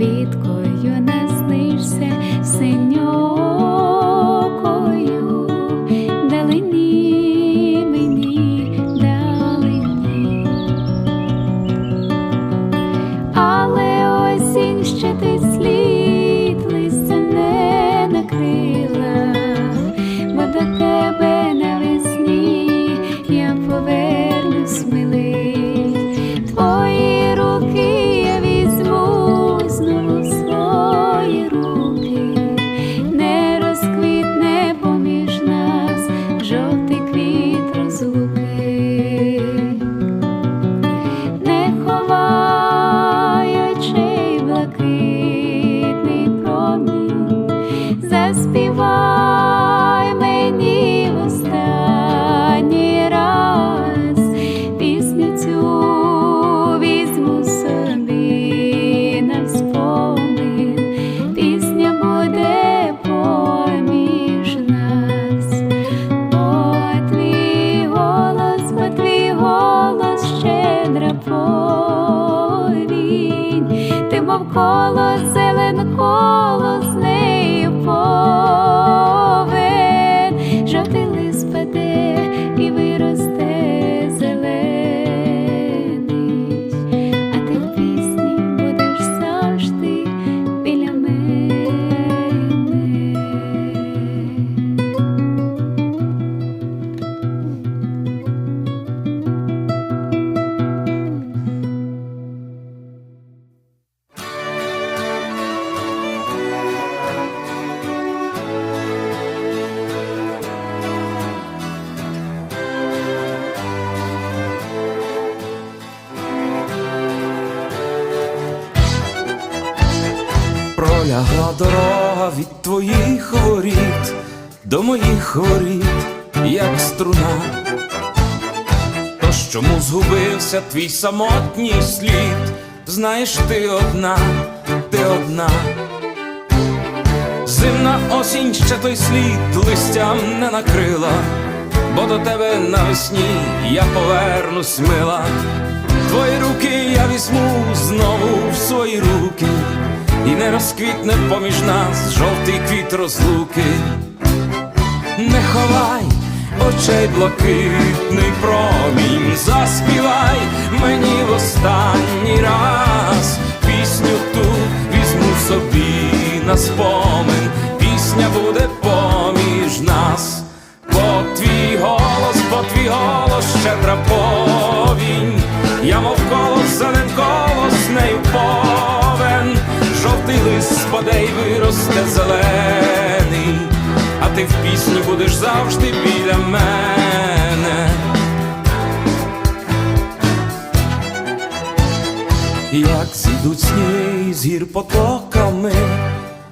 квіткою. Мені останній раз, пісню цю візьму собі на вспомин, пісня буде поміж нас, твій голос, бо твій голос щедра повінь, ти мов коло зеленко. Пролягла дорога від твоїх воріт до моїх воріт, як струна. Тож чому згубився твій самотній слід? Знаєш, ти одна, ти одна. Зимна осінь ще той слід листям не накрила, бо до тебе навесні я повернусь мила. Твої руки я візьму знову в свої руки, і не розквітне поміж нас жовтий квіт розлуки. Не ховай очей блакитний промінь, заспівай мені в останній раз ти в пісні будеш завжди біля мене. Як зійдуть сніги з гір потоками,